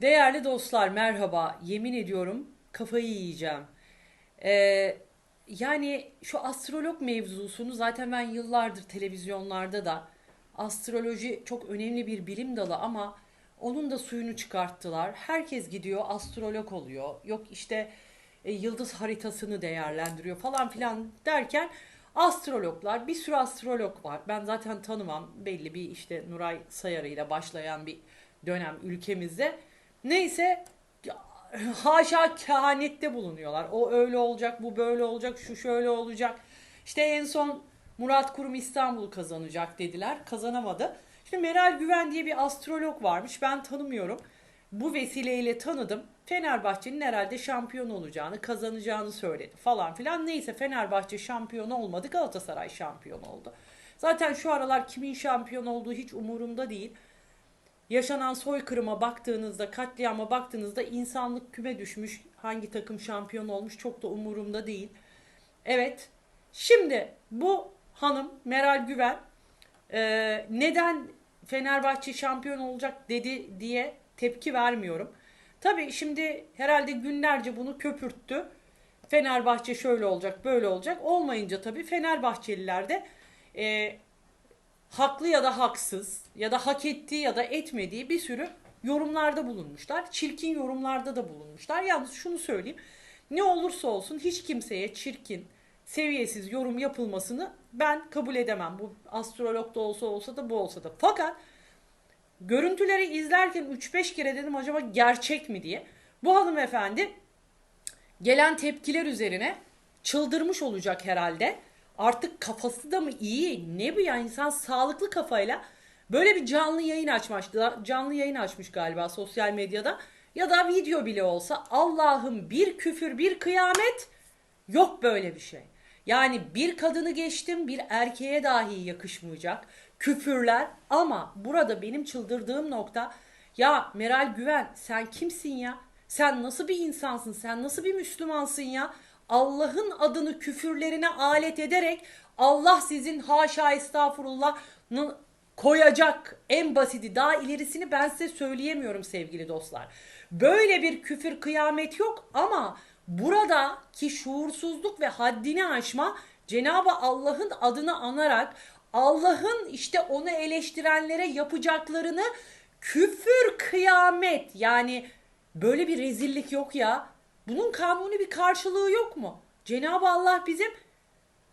Değerli dostlar merhaba. Yemin ediyorum kafayı yiyeceğim. Ee, yani şu astrolog mevzusunu zaten ben yıllardır televizyonlarda da astroloji çok önemli bir bilim dalı ama onun da suyunu çıkarttılar. Herkes gidiyor astrolog oluyor. Yok işte e, yıldız haritasını değerlendiriyor falan filan derken astrologlar bir sürü astrolog var. Ben zaten tanımam belli bir işte Nuray Sayarı ile başlayan bir dönem ülkemizde. Neyse haşa kehanette bulunuyorlar. O öyle olacak, bu böyle olacak, şu şöyle olacak. İşte en son Murat Kurum İstanbul kazanacak dediler. Kazanamadı. Şimdi Meral Güven diye bir astrolog varmış. Ben tanımıyorum. Bu vesileyle tanıdım. Fenerbahçe'nin herhalde şampiyon olacağını, kazanacağını söyledi falan filan. Neyse Fenerbahçe şampiyon olmadı, Galatasaray şampiyon oldu. Zaten şu aralar kimin şampiyon olduğu hiç umurumda değil. Yaşanan soykırıma baktığınızda, katliama baktığınızda insanlık küme düşmüş. Hangi takım şampiyon olmuş çok da umurumda değil. Evet. Şimdi bu hanım Meral Güven e, neden Fenerbahçe şampiyon olacak dedi diye tepki vermiyorum. Tabii şimdi herhalde günlerce bunu köpürttü. Fenerbahçe şöyle olacak, böyle olacak. Olmayınca tabii Fenerbahçeliler de e, haklı ya da haksız ya da hak ettiği ya da etmediği bir sürü yorumlarda bulunmuşlar. Çirkin yorumlarda da bulunmuşlar. Yalnız şunu söyleyeyim. Ne olursa olsun hiç kimseye çirkin, seviyesiz yorum yapılmasını ben kabul edemem. Bu astrolog da olsa olsa da bu olsa da. Fakat görüntüleri izlerken 3-5 kere dedim acaba gerçek mi diye. Bu hanımefendi gelen tepkiler üzerine çıldırmış olacak herhalde. Artık kafası da mı iyi? Ne bu ya insan sağlıklı kafayla böyle bir canlı yayın açmış. Canlı yayın açmış galiba sosyal medyada. Ya da video bile olsa Allah'ım bir küfür bir kıyamet yok böyle bir şey. Yani bir kadını geçtim bir erkeğe dahi yakışmayacak küfürler ama burada benim çıldırdığım nokta ya Meral Güven sen kimsin ya? Sen nasıl bir insansın? Sen nasıl bir Müslümansın ya? Allah'ın adını küfürlerine alet ederek Allah sizin haşa estağfurullah koyacak en basiti daha ilerisini ben size söyleyemiyorum sevgili dostlar. Böyle bir küfür kıyamet yok ama buradaki şuursuzluk ve haddini aşma Cenab-ı Allah'ın adını anarak Allah'ın işte onu eleştirenlere yapacaklarını küfür kıyamet yani böyle bir rezillik yok ya. Bunun kanuni bir karşılığı yok mu? Cenab-ı Allah bizim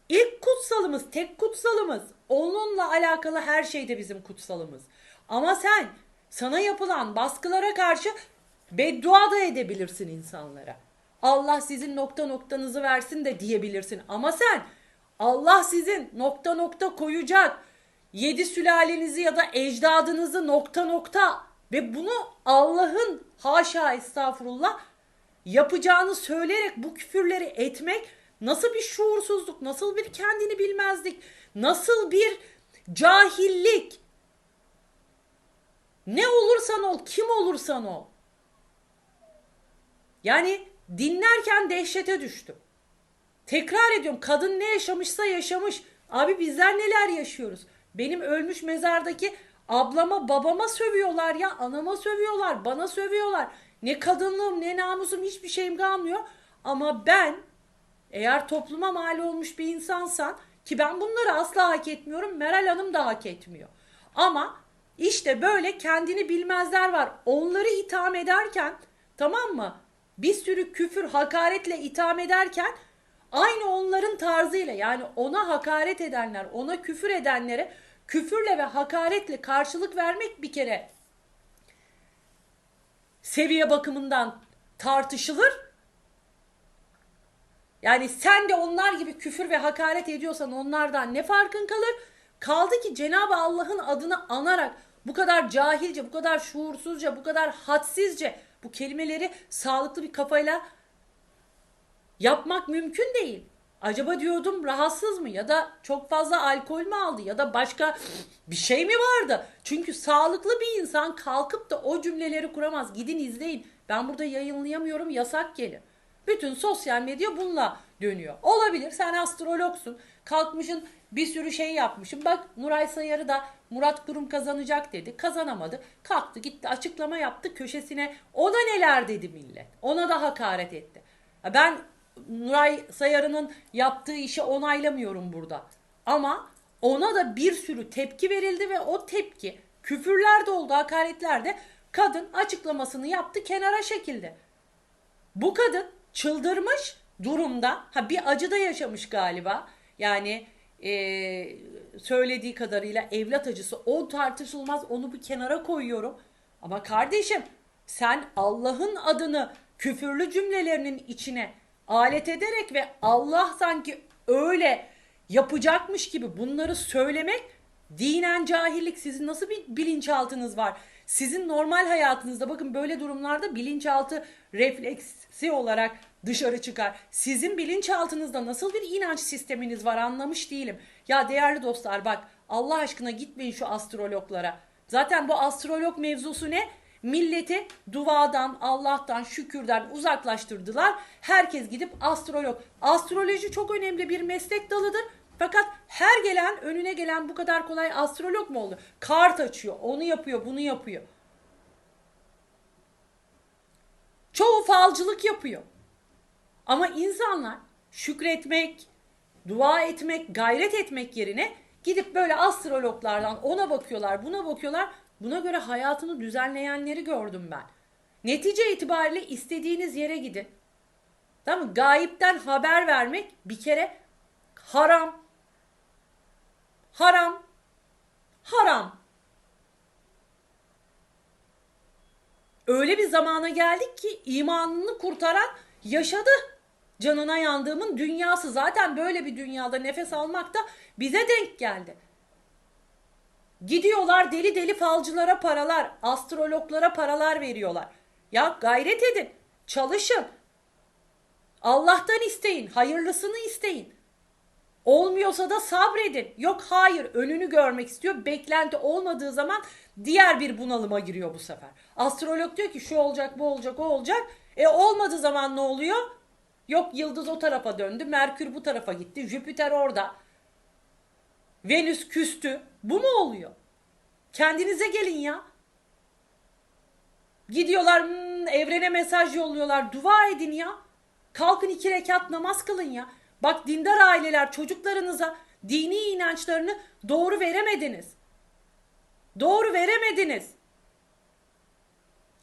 ilk kutsalımız, tek kutsalımız. Onunla alakalı her şey de bizim kutsalımız. Ama sen sana yapılan baskılara karşı beddua da edebilirsin insanlara. Allah sizin nokta noktanızı versin de diyebilirsin. Ama sen Allah sizin nokta nokta koyacak yedi sülalenizi ya da ecdadınızı nokta nokta ve bunu Allah'ın haşa estağfurullah yapacağını söyleyerek bu küfürleri etmek nasıl bir şuursuzluk, nasıl bir kendini bilmezlik, nasıl bir cahillik. Ne olursan ol, kim olursan ol. Yani dinlerken dehşete düştüm. Tekrar ediyorum kadın ne yaşamışsa yaşamış. Abi bizler neler yaşıyoruz? Benim ölmüş mezardaki ablama babama sövüyorlar ya anama sövüyorlar bana sövüyorlar. Ne kadınlığım ne namusum hiçbir şeyim kalmıyor. Ama ben eğer topluma mal olmuş bir insansan ki ben bunları asla hak etmiyorum. Meral Hanım da hak etmiyor. Ama işte böyle kendini bilmezler var. Onları itham ederken tamam mı? Bir sürü küfür hakaretle itham ederken aynı onların tarzıyla yani ona hakaret edenler, ona küfür edenlere küfürle ve hakaretle karşılık vermek bir kere seviye bakımından tartışılır. Yani sen de onlar gibi küfür ve hakaret ediyorsan onlardan ne farkın kalır? Kaldı ki Cenab-ı Allah'ın adını anarak bu kadar cahilce, bu kadar şuursuzca, bu kadar hadsizce bu kelimeleri sağlıklı bir kafayla yapmak mümkün değil. Acaba diyordum rahatsız mı ya da çok fazla alkol mü aldı ya da başka bir şey mi vardı? Çünkü sağlıklı bir insan kalkıp da o cümleleri kuramaz. Gidin izleyin. Ben burada yayınlayamıyorum yasak gelir. Bütün sosyal medya bununla dönüyor. Olabilir sen astrologsun. Kalkmışın bir sürü şey yapmışım. Bak Nuray Sayarı da Murat Kurum kazanacak dedi. Kazanamadı. Kalktı gitti açıklama yaptı köşesine. O da neler dedi millet. Ona da hakaret etti. Ben Nuray Sayarı'nın yaptığı işi onaylamıyorum burada. Ama ona da bir sürü tepki verildi ve o tepki küfürler de oldu, hakaretler de kadın açıklamasını yaptı kenara çekildi. Bu kadın çıldırmış durumda. Ha bir acı da yaşamış galiba. Yani eee, söylediği kadarıyla evlat acısı o tartışılmaz onu bir kenara koyuyorum. Ama kardeşim sen Allah'ın adını küfürlü cümlelerinin içine alet ederek ve Allah sanki öyle yapacakmış gibi bunları söylemek dinen cahillik. Sizin nasıl bir bilinçaltınız var? Sizin normal hayatınızda bakın böyle durumlarda bilinçaltı refleksi olarak dışarı çıkar. Sizin bilinçaltınızda nasıl bir inanç sisteminiz var anlamış değilim. Ya değerli dostlar bak Allah aşkına gitmeyin şu astrologlara. Zaten bu astrolog mevzusu ne? Milleti duadan, Allah'tan, şükürden uzaklaştırdılar. Herkes gidip astrolog. Astroloji çok önemli bir meslek dalıdır. Fakat her gelen, önüne gelen bu kadar kolay astrolog mu oldu? Kart açıyor, onu yapıyor, bunu yapıyor. Çoğu falcılık yapıyor. Ama insanlar şükretmek, dua etmek, gayret etmek yerine gidip böyle astrologlardan ona bakıyorlar, buna bakıyorlar. Buna göre hayatını düzenleyenleri gördüm ben. Netice itibariyle istediğiniz yere gidin. Tamam mı? Gayipten haber vermek bir kere haram. Haram. Haram. Öyle bir zamana geldik ki imanını kurtaran yaşadı. Canına yandığımın dünyası zaten böyle bir dünyada nefes almak da bize denk geldi. Gidiyorlar deli deli falcılara paralar, astrologlara paralar veriyorlar. Ya gayret edin, çalışın. Allah'tan isteyin, hayırlısını isteyin. Olmuyorsa da sabredin. Yok hayır önünü görmek istiyor. Beklenti olmadığı zaman diğer bir bunalıma giriyor bu sefer. Astrolog diyor ki şu olacak bu olacak o olacak. E olmadığı zaman ne oluyor? Yok yıldız o tarafa döndü. Merkür bu tarafa gitti. Jüpiter orada. Venüs küstü. Bu mu oluyor? Kendinize gelin ya. Gidiyorlar hmm, evrene mesaj yolluyorlar. Dua edin ya. Kalkın iki rekat namaz kılın ya. Bak dindar aileler çocuklarınıza dini inançlarını doğru veremediniz. Doğru veremediniz.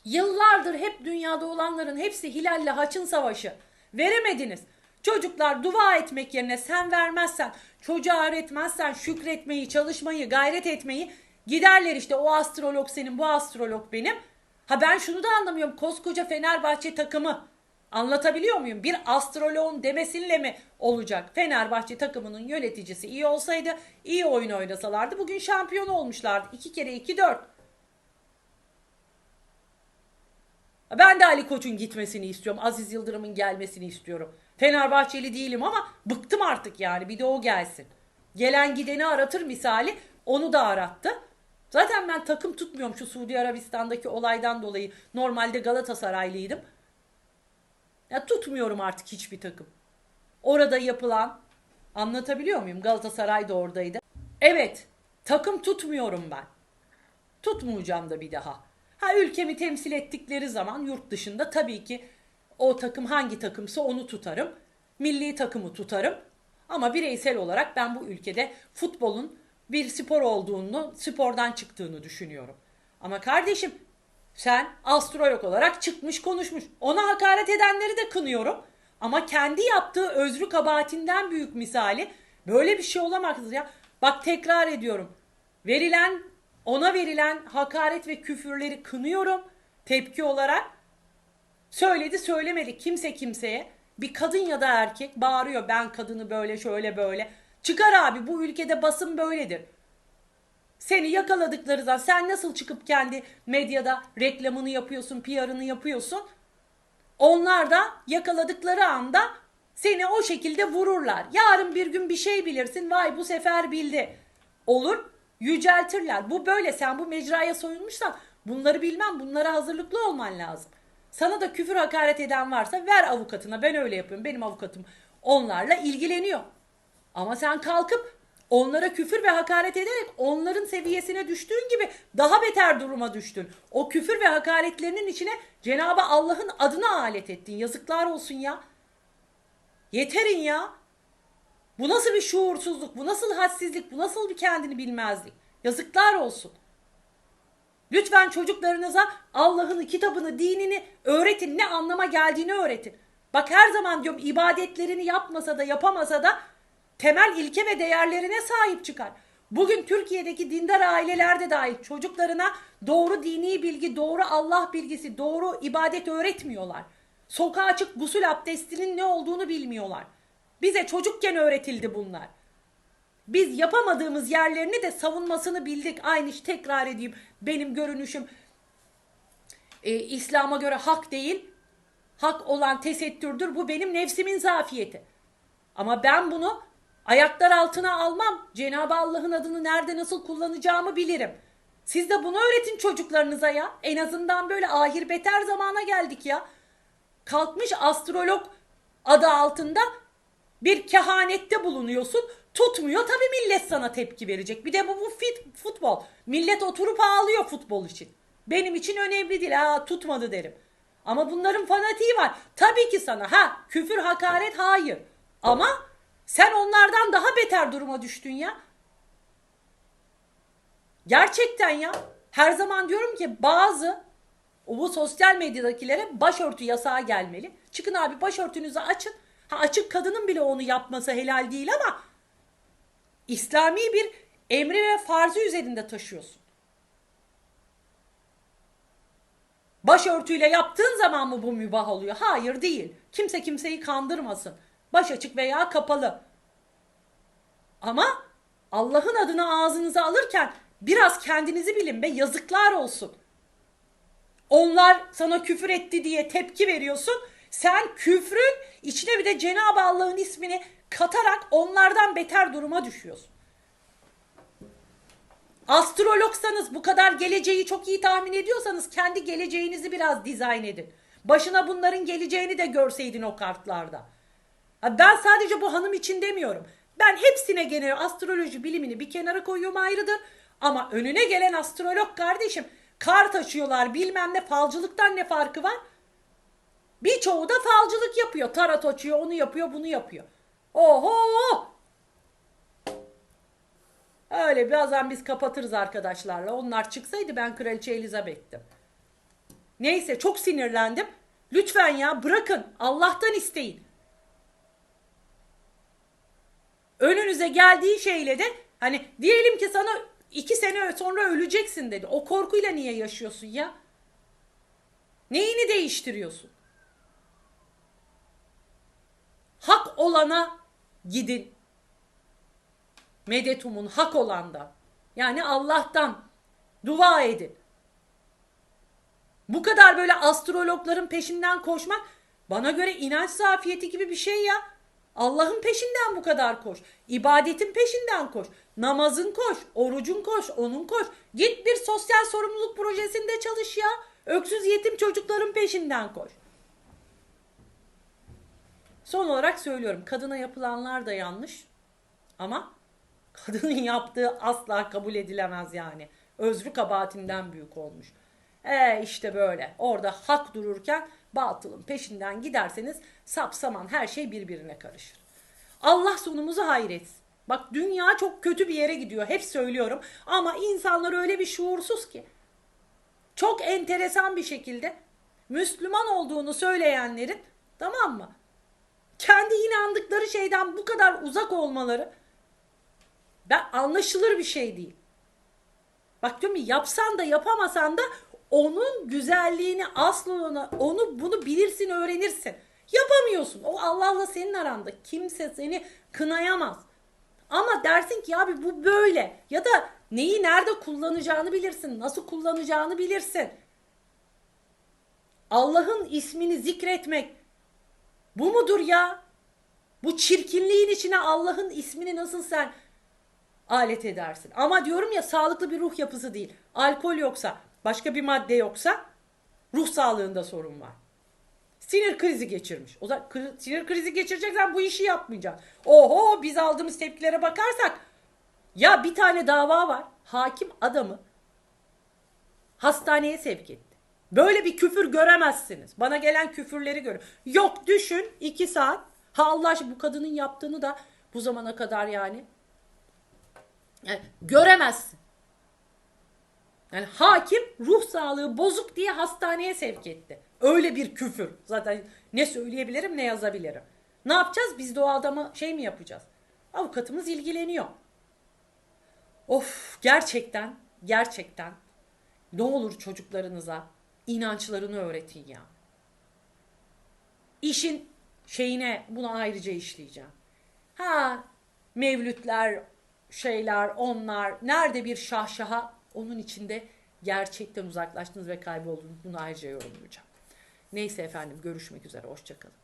Yıllardır hep dünyada olanların hepsi hilalle haçın savaşı. Veremediniz. Çocuklar dua etmek yerine sen vermezsen, çocuğa öğretmezsen şükretmeyi, çalışmayı, gayret etmeyi giderler işte o astrolog senin, bu astrolog benim. Ha ben şunu da anlamıyorum. Koskoca Fenerbahçe takımı Anlatabiliyor muyum? Bir astroloğun demesiyle mi olacak? Fenerbahçe takımının yöneticisi iyi olsaydı, iyi oyun oynasalardı bugün şampiyon olmuşlardı. İki kere iki dört. Ben de Ali Koç'un gitmesini istiyorum. Aziz Yıldırım'ın gelmesini istiyorum. Fenerbahçeli değilim ama bıktım artık yani. Bir de o gelsin. Gelen gideni aratır misali. Onu da arattı. Zaten ben takım tutmuyorum şu Suudi Arabistan'daki olaydan dolayı. Normalde Galatasaraylıydım. Ya tutmuyorum artık hiçbir takım. Orada yapılan anlatabiliyor muyum? Galatasaray da oradaydı. Evet, takım tutmuyorum ben. Tutmayacağım da bir daha. Ha ülkemi temsil ettikleri zaman yurt dışında tabii ki o takım hangi takımsa onu tutarım. Milli takımı tutarım. Ama bireysel olarak ben bu ülkede futbolun bir spor olduğunu, spordan çıktığını düşünüyorum. Ama kardeşim sen astrolog olarak çıkmış konuşmuş. Ona hakaret edenleri de kınıyorum. Ama kendi yaptığı özrü kabahatinden büyük misali böyle bir şey olamaz ya. Bak tekrar ediyorum. Verilen ona verilen hakaret ve küfürleri kınıyorum tepki olarak. Söyledi söylemedi kimse kimseye. Bir kadın ya da erkek bağırıyor ben kadını böyle şöyle böyle. Çıkar abi bu ülkede basın böyledir. Seni yakaladıkları zaman sen nasıl çıkıp kendi medyada reklamını yapıyorsun, PR'ını yapıyorsun? Onlar da yakaladıkları anda seni o şekilde vururlar. Yarın bir gün bir şey bilirsin. Vay bu sefer bildi. Olur. Yüceltirler. Bu böyle. Sen bu mecraya soyulmuşsan bunları bilmem. Bunlara hazırlıklı olman lazım. Sana da küfür hakaret eden varsa ver avukatına. Ben öyle yapıyorum. Benim avukatım onlarla ilgileniyor. Ama sen kalkıp onlara küfür ve hakaret ederek onların seviyesine düştüğün gibi daha beter duruma düştün. O küfür ve hakaretlerinin içine Cenabı Allah'ın adına alet ettin. Yazıklar olsun ya. Yeterin ya. Bu nasıl bir şuursuzluk, bu nasıl hadsizlik, bu nasıl bir kendini bilmezlik. Yazıklar olsun. Lütfen çocuklarınıza Allah'ın kitabını, dinini öğretin. Ne anlama geldiğini öğretin. Bak her zaman diyorum ibadetlerini yapmasa da yapamasa da temel ilke ve değerlerine sahip çıkar. Bugün Türkiye'deki dindar ailelerde dahi çocuklarına doğru dini bilgi, doğru Allah bilgisi, doğru ibadet öğretmiyorlar. Sokağa çık gusül abdestinin ne olduğunu bilmiyorlar. Bize çocukken öğretildi bunlar. Biz yapamadığımız yerlerini de savunmasını bildik. Aynı iş tekrar edeyim. Benim görünüşüm e, İslam'a göre hak değil. Hak olan tesettürdür. Bu benim nefsimin zafiyeti. Ama ben bunu ayaklar altına almam. Cenab-ı Allah'ın adını nerede nasıl kullanacağımı bilirim. Siz de bunu öğretin çocuklarınıza ya. En azından böyle ahir beter zamana geldik ya. Kalkmış astrolog adı altında bir kehanette bulunuyorsun. Tutmuyor tabii millet sana tepki verecek. Bir de bu, bu fit, futbol. Millet oturup ağlıyor futbol için. Benim için önemli değil. Ha tutmadı derim. Ama bunların fanatiği var. Tabii ki sana. Ha küfür hakaret hayır. Ama sen onlardan daha beter duruma düştün ya. Gerçekten ya. Her zaman diyorum ki bazı bu sosyal medyadakilere başörtü yasağı gelmeli. Çıkın abi başörtünüzü açın. Ha açık kadının bile onu yapması helal değil ama İslami bir emri ve farzı üzerinde taşıyorsun. Başörtüyle yaptığın zaman mı bu mübah oluyor? Hayır değil. Kimse kimseyi kandırmasın. Baş açık veya kapalı. Ama Allah'ın adını ağzınıza alırken biraz kendinizi bilin be yazıklar olsun. Onlar sana küfür etti diye tepki veriyorsun. Sen küfrün içine bir de Cenab-ı Allah'ın ismini katarak onlardan beter duruma düşüyorsun. Astrologsanız bu kadar geleceği çok iyi tahmin ediyorsanız kendi geleceğinizi biraz dizayn edin. Başına bunların geleceğini de görseydin o kartlarda. Ben sadece bu hanım için demiyorum. Ben hepsine genel astroloji bilimini bir kenara koyuyorum ayrıdır. Ama önüne gelen astrolog kardeşim kart açıyorlar bilmem ne falcılıktan ne farkı var? Birçoğu da falcılık yapıyor. Tarot açıyor, onu yapıyor, bunu yapıyor. Oho! Öyle birazdan biz kapatırız arkadaşlarla. Onlar çıksaydı ben Kraliçe Elizabeth'tim. Neyse çok sinirlendim. Lütfen ya bırakın. Allah'tan isteyin. Önünüze geldiği şeyle de hani diyelim ki sana iki sene sonra öleceksin dedi. O korkuyla niye yaşıyorsun ya? Neyini değiştiriyorsun? Hak olana gidin. Medetumun hak olandan. Yani Allah'tan dua edin. Bu kadar böyle astrologların peşinden koşmak bana göre inanç zafiyeti gibi bir şey ya. Allah'ın peşinden bu kadar koş. İbadetin peşinden koş. Namazın koş. Orucun koş. Onun koş. Git bir sosyal sorumluluk projesinde çalış ya. Öksüz yetim çocukların peşinden koş. Son olarak söylüyorum. Kadına yapılanlar da yanlış. Ama kadının yaptığı asla kabul edilemez yani. Özrü kabahatinden büyük olmuş. E işte böyle. Orada hak dururken batılın peşinden giderseniz sapsaman her şey birbirine karışır. Allah sonumuzu hayretsin. Bak dünya çok kötü bir yere gidiyor. Hep söylüyorum. Ama insanlar öyle bir şuursuz ki. Çok enteresan bir şekilde Müslüman olduğunu söyleyenlerin tamam mı? Kendi inandıkları şeyden bu kadar uzak olmaları ben anlaşılır bir şey değil. Bak diyorum ya yapsan da yapamasan da onun güzelliğini aslını onu bunu bilirsin öğrenirsin. Yapamıyorsun. O Allah'la senin aranda. Kimse seni kınayamaz. Ama dersin ki abi bu böyle ya da neyi nerede kullanacağını bilirsin. Nasıl kullanacağını bilirsin. Allah'ın ismini zikretmek bu mudur ya? Bu çirkinliğin içine Allah'ın ismini nasıl sen alet edersin? Ama diyorum ya sağlıklı bir ruh yapısı değil. Alkol yoksa, başka bir madde yoksa ruh sağlığında sorun var. sinir krizi geçirmiş. O zaman sinir krizi geçireceksen bu işi yapmayacaksın. Oho biz aldığımız tepkilere bakarsak ya bir tane dava var. Hakim adamı hastaneye sevk etti. Böyle bir küfür göremezsiniz. Bana gelen küfürleri görün. Yok düşün iki saat. Ha Allah aşkına bu kadının yaptığını da bu zamana kadar yani, yani göremezsin. Yani hakim ruh sağlığı bozuk diye hastaneye sevk etti. Öyle bir küfür. Zaten ne söyleyebilirim ne yazabilirim. Ne yapacağız? Biz de o adama şey mi yapacağız? Avukatımız ilgileniyor. Of gerçekten gerçekten ne olur çocuklarınıza inançlarını ya. İşin şeyine bunu ayrıca işleyeceğim. Ha mevlütler, şeyler, onlar nerede bir şahşaha onun içinde gerçekten uzaklaştınız ve kayboldunuz. Bunu ayrıca yorumlayacağım. Neyse efendim görüşmek üzere. Hoşçakalın.